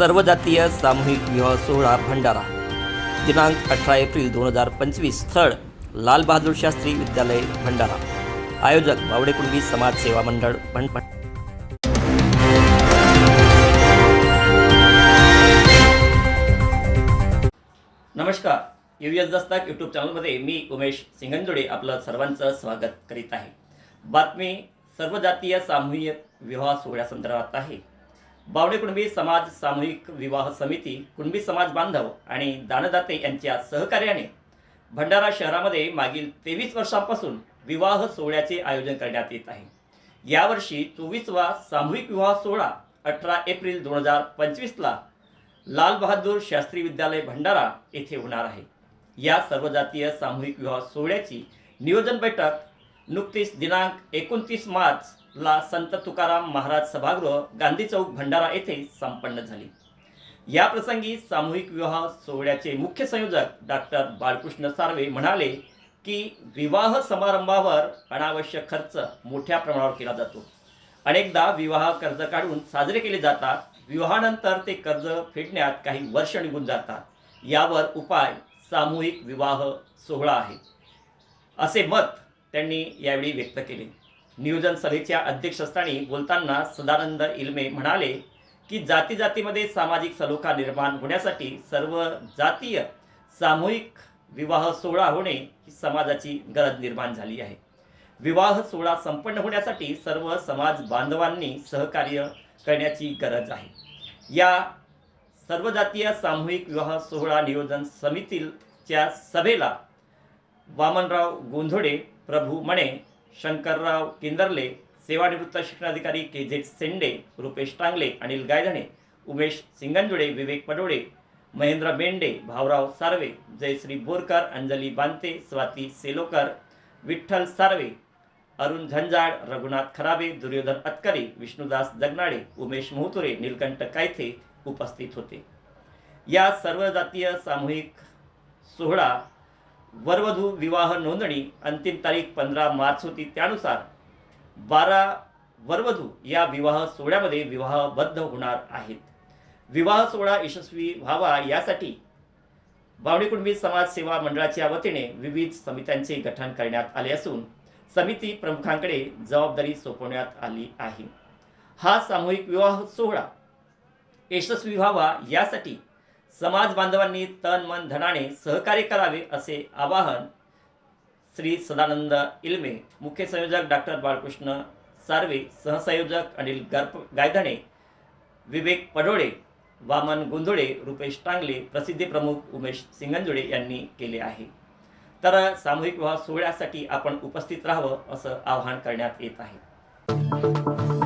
सर्वजातीय सामूहिक विवाह सोहळा भंडारा. दिनांक अठरा एप्रिल दोन हजार पंचवीस स्थळ लालबहादूर शास्त्री विद्यालय भंडारा. आयोजक बावडे कुणबी समाज सेवा मंडळ भंड नमस्कार. यू एस दस्तक यूट्यूब चॅनलमध्ये मी उमेश सिंगंजोडे आपलं सर्वांचं स्वागत करीत आहे. बातमी सर्वजातीय सामूहिक विवाह सोहळ्यासंदर्भात आहे. बावडे कुणबी समाज सामूहिक विवाह समिती कुणबी समाज बांधव आणि दानदाते यांच्या सहकार्याने भंडारा शहरामध्ये मागील तेवीस वर्षांपासून विवाह सोहळ्याचे आयोजन करण्यात येत आहे. यावर्षी चोवीसवा सामूहिक विवाह सोहळा अठरा एप्रिल दोन हजार पंचवीसला लाल बहादूर शास्त्री विद्यालय भंडारा येथे होणार आहे. या सर्वजातीय सामूहिक विवाह सोहळ्याची नियोजन बैठक नुकतीच दिनांक एकोणतीस मार्चला संत तुकाराम महाराज सभागृह गांधी चौक भंडारा येथे संपन्न झाली. या प्रसंगी सामूहिक विवाह सोहळ्याचे मुख्य संयोजक डॉक्टर बाळकृष्ण सार्वे म्हणाले की विवाह समारंभावर अनावश्यक खर्च मोठ्या प्रमाणावर केला जातो. अनेकदा विवाह कर्ज काढून साजरे केले जातात. विवाहानंतर ते कर्ज फेडण्यात काही वर्ष निघून जातात. यावर उपाय सामूहिक विवाह सोहळा आहे. असे मत त्यांनी यावेळी व्यक्त केले. नियोजन सभेच्या अध्यक्षस्थानी बोलताना सदानंद इल्मे म्हणाले की जाती जातीमध्ये सामाजिक सलोखा निर्माण होण्यासाठी सर्व जातीय सामूहिक विवाह सोहळा होणे ही समाजाची गरज निर्माण झाली आहे. विवाह सोहळा संपन्न होण्यासाठी सर्व समाज बांधवांनी सहकार्य करण्याची गरज आहे. या सर्व जातीय सामूहिक विवाह सोहळा नियोजन समितीच्या सभेला वामनराव गोंधोडे प्रभू मणे शंकरराव किंदरले सेवानिवृत्त शिक्षणाधिकारी के झेड सेंडे रुपेश टांगले अनिल गायधणे उमेश सिंगंजुडे विवेक पडोळे महेंद्र मेंढे भाऊराव सार्वे जयश्री बोरकर अंजली बांते स्वाती सेलोकर विठ्ठल सार्वे अरुण झंजाड रघुनाथ खराबे दुर्योधन अतकरी विष्णुदास जगनाडे उमेश मोहतुरे नीलकंठ कायथे उपस्थित होते. या सर्व जातीय सामूहिक सोहळा वरवधू विवाह नोंदणी अंतिम तारीख पंधरा मार्च होती. त्यानुसार बारा वरवधू या विवाह सोहळ्यामध्ये विवाहबद्ध होणार आहेत. विवाह सोहळा यशस्वी व्हावा यासाठी बावणी कुणबी समाज सेवा मंडळाच्या वतीने विविध समित्यांचे गठन करण्यात आले असून समिती प्रमुखांकडे जबाबदारी सोपवण्यात आली आहे. हा सामूहिक विवाह सोहळा यशस्वी व्हावा यासाठी समाज बांधवांनी तन मन धनाने सहकार्य करावे असे आवाहन श्री सदानंद इल्मे मुख्य संयोजक डॉक्टर बाळकृष्ण सार्वे सहसंयोजक अनिल गर्प गायधणे विवेक पडोळे वामन गोंधळे रुपेश टांगले प्रसिद्धी प्रमुख उमेश सिंगंजुळे यांनी केले आहे. तर सामूहिक विवाह सोहळ्यासाठी आपण उपस्थित राहावं असं आवाहन करण्यात येत आहे.